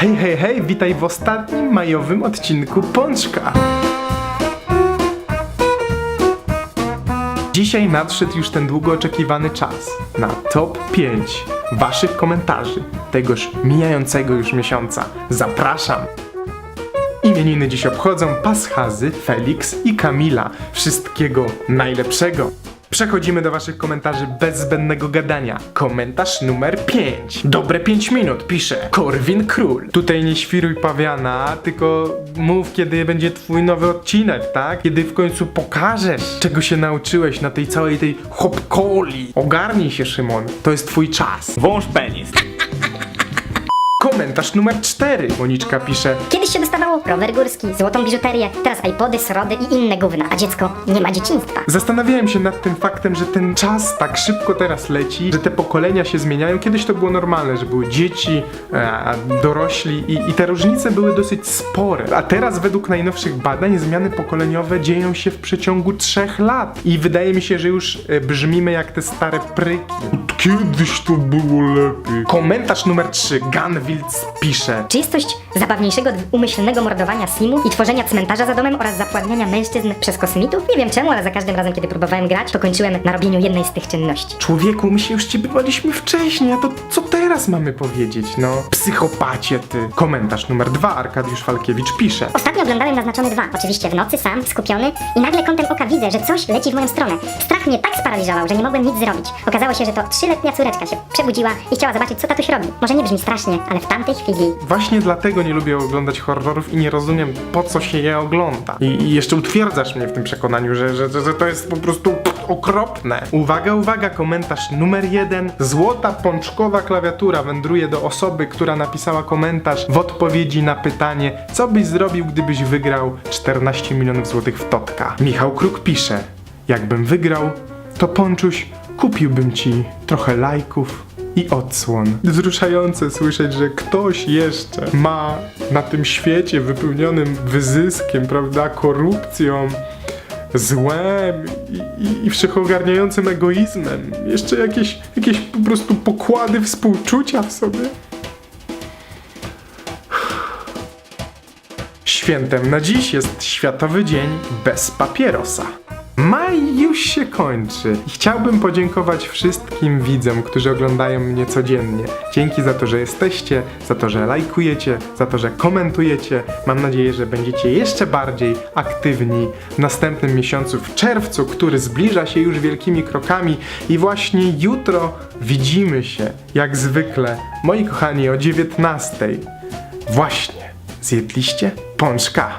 Hej, hej, hej, witaj w ostatnim majowym odcinku Pączka. Dzisiaj nadszedł już ten długo oczekiwany czas na top 5 waszych komentarzy tegoż mijającego już miesiąca. Zapraszam! Imieniny dziś obchodzą Paschazy, Felix i Kamila. Wszystkiego najlepszego! Przechodzimy do waszych komentarzy bez zbędnego gadania. Komentarz numer 5. Dobre 5 minut, pisze Korwin Król. Tutaj nie świruj pawiana, tylko mów kiedy będzie twój nowy odcinek, tak? Kiedy w końcu pokażesz, czego się nauczyłeś na tej całej tej hopkoli. Ogarnij się, Szymon. To jest twój czas. Wąż penis. Komentarz numer 4. Moniczka pisze Kiedyś się dostawało rower górski, złotą biżuterię, teraz iPody, srody i inne gówna, a dziecko nie ma dzieciństwa. Zastanawiałem się nad tym faktem, że ten czas tak szybko teraz leci, że te pokolenia się zmieniają. Kiedyś to było normalne, że były dzieci, e, a dorośli i, i te różnice były dosyć spore. A teraz według najnowszych badań zmiany pokoleniowe dzieją się w przeciągu trzech lat. I wydaje mi się, że już e, brzmimy jak te stare pryki. Kiedyś to było lepiej. Komentarz numer 3. Gunwilds pisze. Czy jest coś zabawniejszego od umyślnego mordowania simów i tworzenia cmentarza za domem oraz zapładniania mężczyzn przez kosmitów? Nie wiem czemu, ale za każdym razem, kiedy próbowałem grać, to kończyłem na robieniu jednej z tych czynności. Człowieku, my się już ciebie baliśmy wcześniej, a to co teraz mamy powiedzieć, no? Psychopacie ty. Komentarz numer dwa, Arkadiusz Falkiewicz pisze. Ostatnio oglądałem Naznaczony 2, oczywiście w nocy, sam, skupiony i nagle kątem oka widzę, że coś leci w moją stronę. Strach mnie tak sparaliżował, że nie mogłem nic zrobić. Okazało się, że to trzyletnia córeczka się przebudziła i chciała zobaczyć, co tatuś robi. Może nie brzmi strasznie, ale w tamtej chwili Właśnie dlatego nie lubię oglądać horrorów i nie rozumiem, po co się je ogląda. I, i jeszcze utwierdzasz mnie w tym przekonaniu, że, że, że, że to jest po prostu okropne. Uwaga, uwaga, komentarz numer jeden. Złota pączkowa klawiatura wędruje do osoby, która napisała komentarz w odpowiedzi na pytanie, co byś zrobił, gdybyś wygrał 14 milionów złotych w Totka. Michał Kruk pisze, jakbym wygrał, to Pączuś kupiłbym ci trochę lajków i odsłon. Wzruszające słyszeć, że ktoś jeszcze ma na tym świecie wypełnionym wyzyskiem, prawda, korupcją, złem i, i, i wszechogarniającym egoizmem. Jeszcze jakieś, jakieś po prostu pokłady współczucia w sobie. Świętem na dziś jest Światowy Dzień bez papierosa. Maj już się kończy chciałbym podziękować wszystkim widzom, którzy oglądają mnie codziennie. Dzięki za to, że jesteście, za to, że lajkujecie, za to, że komentujecie. Mam nadzieję, że będziecie jeszcze bardziej aktywni w następnym miesiącu, w czerwcu, który zbliża się już wielkimi krokami i właśnie jutro widzimy się, jak zwykle, moi kochani, o 19. Właśnie, zjedliście pączka.